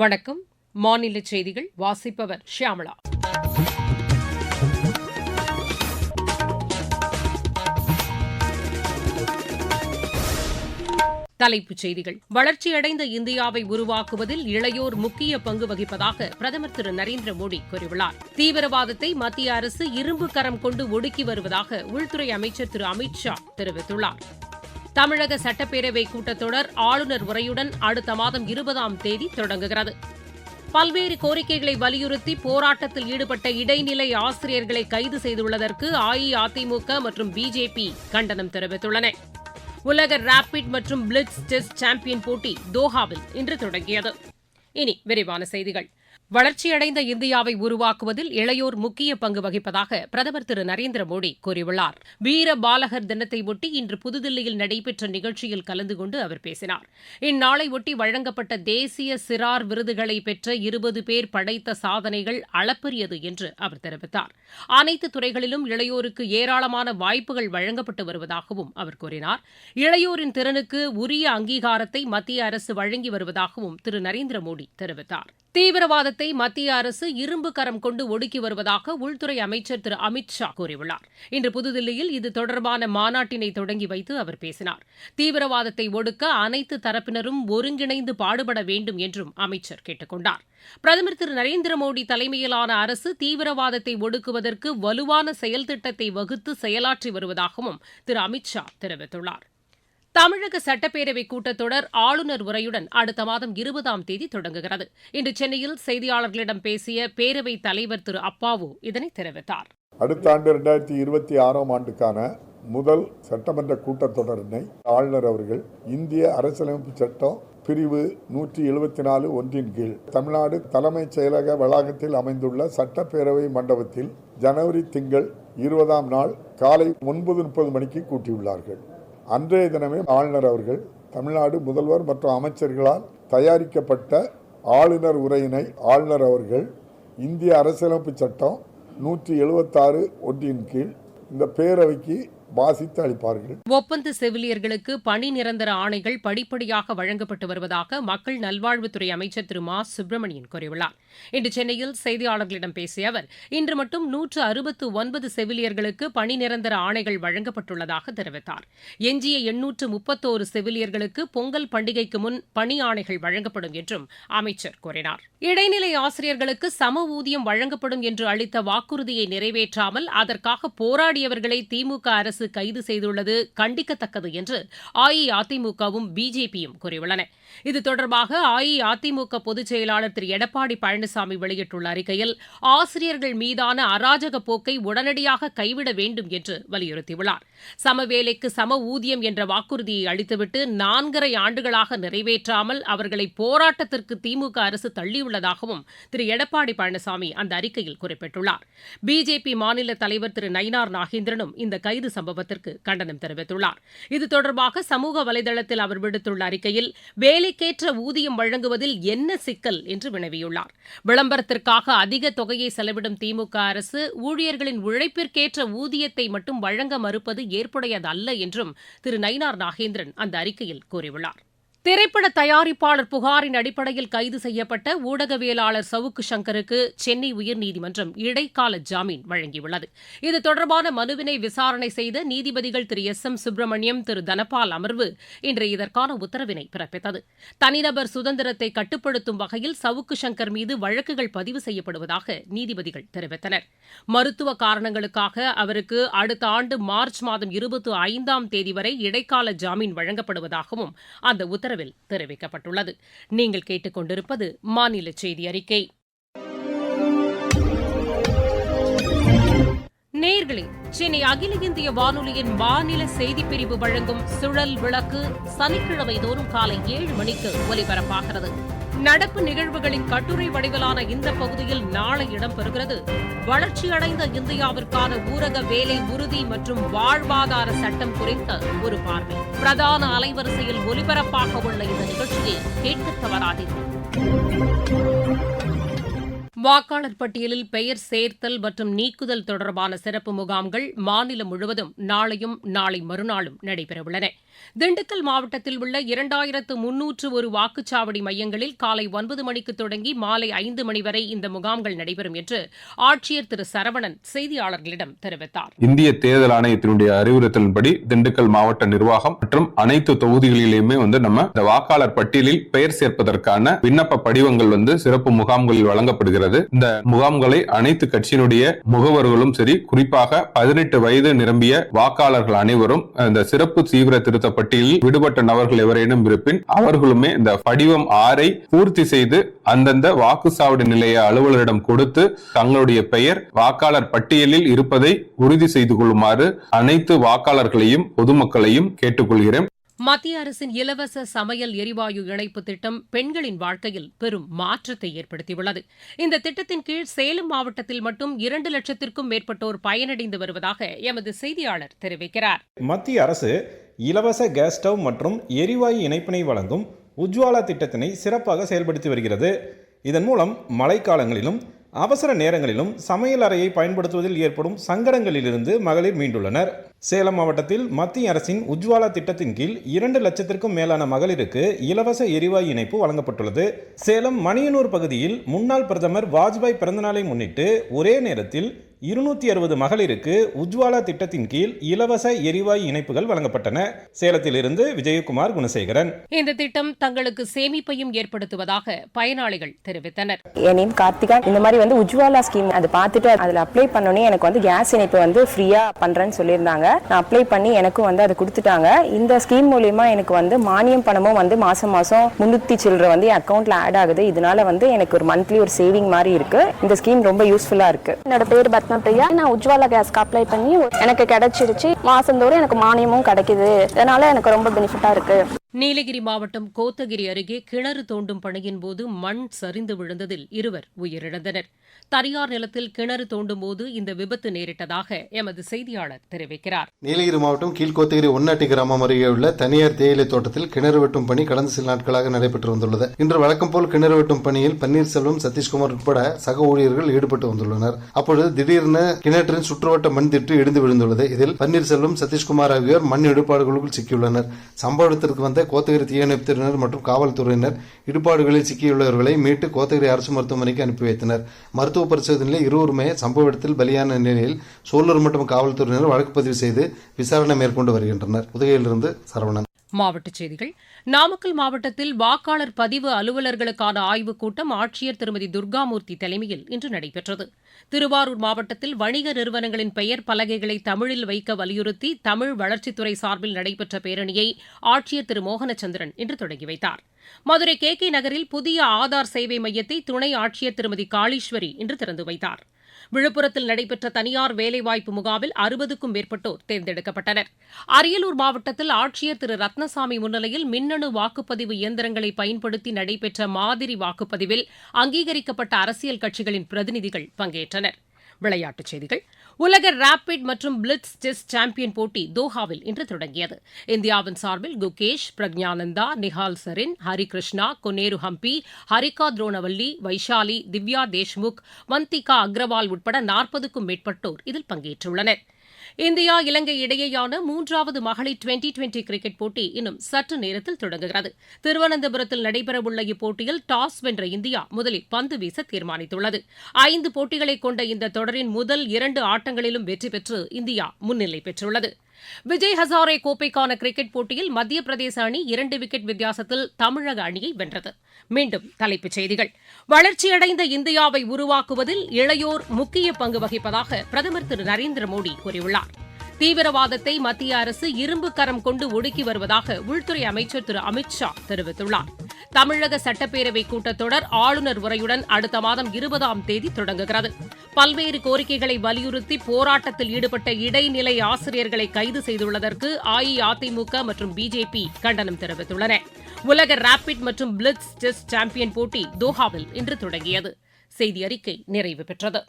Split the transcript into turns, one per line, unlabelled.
வணக்கம் மாநில செய்திகள் வாசிப்பவர் ஷியாமலா தலைப்புச் செய்திகள் வளர்ச்சியடைந்த இந்தியாவை உருவாக்குவதில் இளையோர் முக்கிய பங்கு வகிப்பதாக பிரதமர் திரு நரேந்திர மோடி கூறியுள்ளார் தீவிரவாதத்தை மத்திய அரசு இரும்பு கரம் கொண்டு ஒடுக்கி வருவதாக உள்துறை அமைச்சர் திரு அமித் ஷா தெரிவித்துள்ளார் தமிழக சட்டப்பேரவை கூட்டத்தொடர் ஆளுநர் உரையுடன் அடுத்த மாதம் இருபதாம் தேதி தொடங்குகிறது பல்வேறு கோரிக்கைகளை வலியுறுத்தி போராட்டத்தில் ஈடுபட்ட இடைநிலை ஆசிரியர்களை கைது செய்துள்ளதற்கு அஇஅதிமுக மற்றும் பிஜேபி கண்டனம் தெரிவித்துள்ளன உலக ரேபிட் மற்றும் பிளிட்ஸ் டெஸ்ட் சாம்பியன் போட்டி தோஹாவில் இன்று தொடங்கியது இனி விரிவான செய்திகள் வளர்ச்சியடைந்த இந்தியாவை உருவாக்குவதில் இளையோர் முக்கிய பங்கு வகிப்பதாக பிரதமர் திரு நரேந்திர மோடி கூறியுள்ளார் வீர பாலகர் தினத்தை ஒட்டி இன்று புதுதில்லியில் நடைபெற்ற நிகழ்ச்சியில் கலந்து கொண்டு அவர் பேசினார் இந்நாளையொட்டி வழங்கப்பட்ட தேசிய சிறார் விருதுகளை பெற்ற இருபது பேர் படைத்த சாதனைகள் அளப்பரியது என்று அவர் தெரிவித்தார் அனைத்து துறைகளிலும் இளையோருக்கு ஏராளமான வாய்ப்புகள் வழங்கப்பட்டு வருவதாகவும் அவர் கூறினார் இளையோரின் திறனுக்கு உரிய அங்கீகாரத்தை மத்திய அரசு வழங்கி வருவதாகவும் திரு நரேந்திர மோடி தெரிவித்தாா் தீவிரவாதத்தை மத்திய அரசு இரும்பு கரம் கொண்டு ஒடுக்கி வருவதாக உள்துறை அமைச்சர் திரு அமித் ஷா கூறியுள்ளார் இன்று புதுதில்லியில் இது தொடர்பான மாநாட்டினை தொடங்கி வைத்து அவர் பேசினார் தீவிரவாதத்தை ஒடுக்க அனைத்து தரப்பினரும் ஒருங்கிணைந்து பாடுபட வேண்டும் என்றும் அமைச்சர் கேட்டுக்கொண்டார் பிரதமர் திரு நரேந்திர மோடி தலைமையிலான அரசு தீவிரவாதத்தை ஒடுக்குவதற்கு வலுவான செயல் திட்டத்தை வகுத்து செயலாற்றி வருவதாகவும் திரு அமித் ஷா தெரிவித்துள்ளார் தமிழக சட்டப்பேரவை கூட்டத்தொடர் ஆளுநர் உரையுடன் அடுத்த மாதம் இருபதாம் தேதி தொடங்குகிறது இன்று சென்னையில் செய்தியாளர்களிடம் பேசிய பேரவைத் தலைவர் திரு அப்பாவு இதனை தெரிவித்தார்
அடுத்த ஆண்டு இரண்டாயிரத்தி இருபத்தி ஆறாம் ஆண்டுக்கான முதல் சட்டமன்ற கூட்டத்தொடரினை ஆளுநர் அவர்கள் இந்திய அரசியலமைப்பு சட்டம் பிரிவு நூற்றி எழுபத்தி நாலு ஒன்றின் கீழ் தமிழ்நாடு தலைமைச் செயலக வளாகத்தில் அமைந்துள்ள சட்டப்பேரவை மண்டபத்தில் ஜனவரி திங்கள் இருபதாம் நாள் காலை ஒன்பது முப்பது மணிக்கு கூட்டியுள்ளார்கள் அன்றைய தினமே ஆளுநர் அவர்கள் தமிழ்நாடு முதல்வர் மற்றும் அமைச்சர்களால் தயாரிக்கப்பட்ட ஆளுநர் உரையினை ஆளுநர் அவர்கள் இந்திய அரசியலமைப்பு சட்டம் நூற்றி எழுபத்தாறு ஒன்றின் கீழ் இந்த பேரவைக்கு வாசித்து அளிப்பார்கள்
ஒப்பந்த செவிலியர்களுக்கு பணி நிரந்தர ஆணைகள் படிப்படியாக வழங்கப்பட்டு வருவதாக மக்கள் நல்வாழ்வுத்துறை அமைச்சர் திரு மா சுப்பிரமணியன் கூறியுள்ளார் இன்று சென்னையில் செய்தியாளர்களிடம் பேசிய அவர் இன்று மட்டும் நூற்று அறுபத்து ஒன்பது செவிலியர்களுக்கு பணி நிரந்தர ஆணைகள் வழங்கப்பட்டுள்ளதாக தெரிவித்தார் எஞ்சிய எண்ணூற்று முப்பத்தோரு செவிலியர்களுக்கு பொங்கல் பண்டிகைக்கு முன் பணி ஆணைகள் வழங்கப்படும் என்றும் அமைச்சர் கூறினார் இடைநிலை ஆசிரியர்களுக்கு சம ஊதியம் வழங்கப்படும் என்று அளித்த வாக்குறுதியை நிறைவேற்றாமல் அதற்காக போராடியவர்களை திமுக அரசு அரசு கைது செய்துள்ளது கண்டிக்கத்தக்கது என்று அஇஅதிமுகவும் பிஜேபியும் கூறியுள்ளன இது தொடர்பாக அஇஅதிமுக பொதுச் செயலாளர் திரு எடப்பாடி பழனிசாமி வெளியிட்டுள்ள அறிக்கையில் ஆசிரியர்கள் மீதான அராஜக போக்கை உடனடியாக கைவிட வேண்டும் என்று வலியுறுத்தியுள்ளார் சமவேலைக்கு சம ஊதியம் என்ற வாக்குறுதியை அளித்துவிட்டு நான்கரை ஆண்டுகளாக நிறைவேற்றாமல் அவர்களை போராட்டத்திற்கு திமுக அரசு தள்ளியுள்ளதாகவும் திரு எடப்பாடி பழனிசாமி அந்த அறிக்கையில் குறிப்பிட்டுள்ளார் பிஜேபி மாநில தலைவர் திரு நயினார் நாகேந்திரனும் இந்த கைது சம்பவத்திற்கு கண்டனம் தெரிவித்துள்ளார் இது தொடர்பாக சமூக வலைதளத்தில் அவர் விடுத்துள்ள அறிக்கையில் வேலை வேலைக்கேற்ற ஊதியம் வழங்குவதில் என்ன சிக்கல் என்று வினவியுள்ளார் விளம்பரத்திற்காக அதிக தொகையை செலவிடும் திமுக அரசு ஊழியர்களின் உழைப்பிற்கேற்ற ஊதியத்தை மட்டும் வழங்க மறுப்பது ஏற்புடையதல்ல என்றும் திரு நயினார் நாகேந்திரன் அந்த அறிக்கையில் கூறியுள்ளார் திரைப்பட தயாரிப்பாளர் புகாரின் அடிப்படையில் கைது செய்யப்பட்ட ஊடகவியலாளர் சவுக்கு சங்கருக்கு சென்னை உயர்நீதிமன்றம் இடைக்கால ஜாமீன் வழங்கியுள்ளது இது தொடர்பான மனுவினை விசாரணை செய்த நீதிபதிகள் திரு எஸ் எம் சுப்பிரமணியம் திரு தனபால் அமர்வு இன்று இதற்கான உத்தரவினை பிறப்பித்தது தனிநபர் சுதந்திரத்தை கட்டுப்படுத்தும் வகையில் சவுக்கு சங்கர் மீது வழக்குகள் பதிவு செய்யப்படுவதாக நீதிபதிகள் தெரிவித்தனர் மருத்துவ காரணங்களுக்காக அவருக்கு அடுத்த ஆண்டு மார்ச் மாதம் இருபத்தி ஐந்தாம் தேதி வரை இடைக்கால ஜாமீன் வழங்கப்படுவதாகவும் அந்த உத்தரவு உத்தரவில் தெரிவிக்கப்பட்டுள்ளது நீங்கள் கேட்டுக்கொண்டிருப்பது மாநில செய்தி அறிக்கை நேர்களே சென்னை அகில இந்திய வானொலியின் மாநில செய்திப்பிரிவு வழங்கும் சுழல் விளக்கு சனிக்கிழமை தோறும் காலை ஏழு மணிக்கு ஒலிபரப்பாகிறது நடப்பு நிகழ்வுகளின் கட்டுரை வடிவிலான இந்த பகுதியில் நாளை இடம்பெறுகிறது வளர்ச்சியடைந்த இந்தியாவிற்கான ஊரக வேலை உறுதி மற்றும் வாழ்வாதார சட்டம் குறித்த ஒரு பார்வை பிரதான அலைவரிசையில் ஒலிபரப்பாக உள்ள இந்த நிகழ்ச்சியை கேட்க தவறாதீர்கள் வாக்காளர் பட்டியலில் பெயர் சேர்த்தல் மற்றும் நீக்குதல் தொடர்பான சிறப்பு முகாம்கள் மாநிலம் முழுவதும் நாளையும் நாளை மறுநாளும் நடைபெறவுள்ளன திண்டுக்கல் மாவட்டத்தில் உள்ள இரண்டாயிரத்து முன்னூற்று ஒரு வாக்குச்சாவடி மையங்களில் காலை ஒன்பது மணிக்கு தொடங்கி மாலை ஐந்து மணி வரை இந்த முகாம்கள் நடைபெறும் என்று ஆட்சியர் திரு சரவணன் செய்தியாளர்களிடம் தெரிவித்தார்
இந்திய தேர்தல் ஆணையத்தினுடைய அறிவுறுத்தலின்படி திண்டுக்கல் மாவட்ட நிர்வாகம் மற்றும் அனைத்து தொகுதிகளிலுமே வந்து நம்ம இந்த வாக்காளர் பட்டியலில் பெயர் சேர்ப்பதற்கான விண்ணப்ப படிவங்கள் வந்து சிறப்பு முகாம்களில் வழங்கப்படுகிறது வருகிறது இந்த முகாம்களை அனைத்து கட்சியினுடைய முகவர்களும் சரி குறிப்பாக பதினெட்டு வயது நிரம்பிய வாக்காளர்கள் அனைவரும் இந்த சிறப்பு தீவிர திருத்த பட்டியலில் விடுபட்ட நபர்கள் எவரேனும் இருப்பின் அவர்களுமே இந்த படிவம் ஆறை பூர்த்தி செய்து அந்தந்த வாக்குச்சாவடி நிலைய அலுவலரிடம் கொடுத்து தங்களுடைய பெயர் வாக்காளர் பட்டியலில் இருப்பதை உறுதி செய்து கொள்ளுமாறு அனைத்து வாக்காளர்களையும் பொதுமக்களையும் கேட்டுக்கொள்கிறேன்
மத்திய அரசின் இலவச சமையல் எரிவாயு இணைப்பு திட்டம் பெண்களின் வாழ்க்கையில் பெரும் மாற்றத்தை ஏற்படுத்தியுள்ளது இந்த திட்டத்தின் கீழ் சேலம் மாவட்டத்தில் மட்டும் இரண்டு லட்சத்திற்கும் மேற்பட்டோர் பயனடைந்து வருவதாக எமது செய்தியாளர் தெரிவிக்கிறார்
மத்திய அரசு இலவச கேஸ் ஸ்டவ் மற்றும் எரிவாயு இணைப்பினை வழங்கும் உஜ்வாலா திட்டத்தினை சிறப்பாக செயல்படுத்தி வருகிறது இதன் மூலம் மழைக்காலங்களிலும் அவசர நேரங்களிலும் சமையல் அறையை பயன்படுத்துவதில் ஏற்படும் சங்கடங்களிலிருந்து மகளிர் மீண்டுள்ளனர் சேலம் மாவட்டத்தில் மத்திய அரசின் உஜ்வாலா திட்டத்தின் கீழ் இரண்டு லட்சத்திற்கும் மேலான மகளிருக்கு இலவச எரிவாயு இணைப்பு வழங்கப்பட்டுள்ளது சேலம் மணியனூர் பகுதியில் முன்னாள் பிரதமர் வாஜ்பாய் பிறந்தநாளை முன்னிட்டு ஒரே நேரத்தில் இருநூத்தி அறுபது மகளிருக்கு உஜ்வாலா திட்டத்தின் கீழ் இலவச எரிவாயு இணைப்புகள் வழங்கப்பட்டன சேலத்தில் இருந்து விஜயகுமார் குணசேகரன்
இந்த திட்டம் தங்களுக்கு சேமிப்பையும் ஏற்படுத்துவதாக பயனாளிகள் தெரிவித்தனர்
என் கார்த்திகா இந்த மாதிரி வந்து உஜ்வாலா ஸ்கீம் அது பார்த்துட்டு அதில் அப்ளை பண்ணோன்னே எனக்கு வந்து கேஸ் இணைப்பு வந்து ஃப்ரீயாக பண்ணுறேன்னு சொல்லியிருந்தாங்க நான் அப்ளை பண்ணி எனக்கும் வந்து அதை கொடுத்துட்டாங்க இந்த ஸ்கீம் மூலியமா எனக்கு வந்து மானியம் பணமும் வந்து மாதம் மாதம் முன்னூத்தி சில்லற வந்து என் அக்கௌண்ட்டில் ஆட் ஆகுது இதனால வந்து எனக்கு ஒரு மந்த்லி ஒரு சேவிங் மாதிரி இருக்குது இந்த ஸ்கீம் ரொம்ப யூஸ்ஃபுல்லாக இருக்குது
என்னோட பேர் பத்மா ரத்ன பிரியா நான் உஜ்வாலா கேஸ்க்கு அப்ளை பண்ணி எனக்கு கிடைச்சிருச்சு மாசந்தோறும் எனக்கு மானியமும் கிடைக்குது அதனால எனக்கு ரொம்ப பெனிஃபிட்டா இருக்கு
நீலகிரி மாவட்டம் கோத்தகிரி அருகே கிணறு தோண்டும் பணியின் போது மண் சரிந்து விழுந்ததில் இருவர் உயிரிழந்தனர் தனியார் நிலத்தில் கிணறு தோண்டும் போது இந்த விபத்து நேரிட்டதாக எமது செய்தியாளர் தெரிவிக்கிறார்
நீலகிரி மாவட்டம் கீழ்கோத்தகிரி ஒன்னாட்டி கிராமம் அருகே உள்ள தனியார் தேயிலை தோட்டத்தில் கிணறு வெட்டும் பணி கடந்த சில நாட்களாக நடைபெற்று வந்துள்ளது இன்று வழக்கம் போல் கிணறு வெட்டும் பணியில் பன்னீர்செல்வம் சதீஷ்குமார் உட்பட சக ஊழியர்கள் ஈடுபட்டு வந்துள்ளனர் அப்பொழுது திடீரென கிணற்றின் சுற்றுவட்ட மண் திட்டு இடிந்து விழுந்துள்ளது இதில் பன்னீர்செல்வம் சதீஷ்குமார் ஆகியோர் மண் இடுபாடுகளுக்குள் சிக்கியுள்ளனர் சம்பவத்திற்கு வந்த கோத்தகிரி தீயணைப்புத்துறையினர் மற்றும் காவல்துறையினர் இடுபாடுகளில் சிக்கியுள்ளவர்களை மீட்டு கோத்தகிரி அரசு மருத்துவமனைக்கு அனுப்பி வைத்தனர் மருத்துவ பரிசோதனையில் இருவருமே சம்பவ இடத்தில் பலியான நிலையில் சோலூர் மற்றும் காவல்துறையினர் வழக்கு பதிவு செய்து விசாரணை மேற்கொண்டு வருகின்றனர் உதகையிலிருந்து சரவணன்
மாவட்டச் செய்திகள் நாமக்கல் மாவட்டத்தில் வாக்காளர் பதிவு அலுவலர்களுக்கான ஆய்வுக் கூட்டம் ஆட்சியர் திருமதி துர்காமூர்த்தி தலைமையில் இன்று நடைபெற்றது திருவாரூர் மாவட்டத்தில் வணிக நிறுவனங்களின் பெயர் பலகைகளை தமிழில் வைக்க வலியுறுத்தி தமிழ் வளர்ச்சித்துறை சார்பில் நடைபெற்ற பேரணியை ஆட்சியர் திரு மோகனச்சந்திரன் இன்று தொடங்கி வைத்தார் மதுரை கே கே நகரில் புதிய ஆதார் சேவை மையத்தை துணை ஆட்சியர் திருமதி காளீஸ்வரி இன்று திறந்து வைத்தாா் விழுப்புரத்தில் நடைபெற்ற தனியார் வேலைவாய்ப்பு முகாமில் அறுபதுக்கும் மேற்பட்டோர் தேர்ந்தெடுக்கப்பட்டனர் அரியலூர் மாவட்டத்தில் ஆட்சியர் திரு ரத்னசாமி முன்னிலையில் மின்னணு வாக்குப்பதிவு இயந்திரங்களை பயன்படுத்தி நடைபெற்ற மாதிரி வாக்குப்பதிவில் அங்கீகரிக்கப்பட்ட அரசியல் கட்சிகளின் பிரதிநிதிகள் பங்கேற்றனர் விளையாட்டுச் செய்திகள் உலக ரேபிட் மற்றும் பிளிட்ஸ் செஸ் சாம்பியன் போட்டி தோஹாவில் இன்று தொடங்கியது இந்தியாவின் சார்பில் குகேஷ் பிரக்ஞானந்தா நிஹால் சரின் ஹரிகிருஷ்ணா கொனேரு ஹம்பி ஹரிகா துரோணவல்லி வைஷாலி திவ்யா தேஷ்முக் வந்திகா அக்ரவால் உட்பட நாற்பதுக்கும் மேற்பட்டோர் இதில் பங்கேற்றுள்ளனா் இந்தியா இலங்கை இடையேயான மூன்றாவது மகளிர் டுவெண்டி டுவெண்டி கிரிக்கெட் போட்டி இன்னும் சற்று நேரத்தில் தொடங்குகிறது திருவனந்தபுரத்தில் நடைபெறவுள்ள இப்போட்டியில் டாஸ் வென்ற இந்தியா முதலில் பந்து வீச தீர்மானித்துள்ளது ஐந்து போட்டிகளை கொண்ட இந்த தொடரின் முதல் இரண்டு ஆட்டங்களிலும் வெற்றி பெற்று இந்தியா முன்னிலை பெற்றுள்ளது விஜய் ஹசாரே கோப்பைக்கான கிரிக்கெட் போட்டியில் மத்திய பிரதேச அணி இரண்டு விக்கெட் வித்தியாசத்தில் தமிழக அணியை வென்றது மீண்டும் தலைப்புச் செய்திகள் வளர்ச்சியடைந்த இந்தியாவை உருவாக்குவதில் இளையோர் முக்கிய பங்கு வகிப்பதாக பிரதமர் திரு நரேந்திர மோடி கூறியுள்ளார் தீவிரவாதத்தை மத்திய அரசு இரும்பு கரம் கொண்டு ஒடுக்கி வருவதாக உள்துறை அமைச்சர் திரு அமித்ஷா தெரிவித்துள்ளார் தமிழக சட்டப்பேரவை கூட்டத்தொடர் ஆளுநர் உரையுடன் அடுத்த மாதம் இருபதாம் தேதி தொடங்குகிறது பல்வேறு கோரிக்கைகளை வலியுறுத்தி போராட்டத்தில் ஈடுபட்ட இடைநிலை ஆசிரியர்களை கைது செய்துள்ளதற்கு அஇஅதிமுக மற்றும் பிஜேபி கண்டனம் தெரிவித்துள்ளன உலக ராபிட் மற்றும் பிளிட்ஸ் செஸ் சாம்பியன் போட்டி தோஹாவில் இன்று தொடங்கியது செய்தி அறிக்கை நிறைவு பெற்றது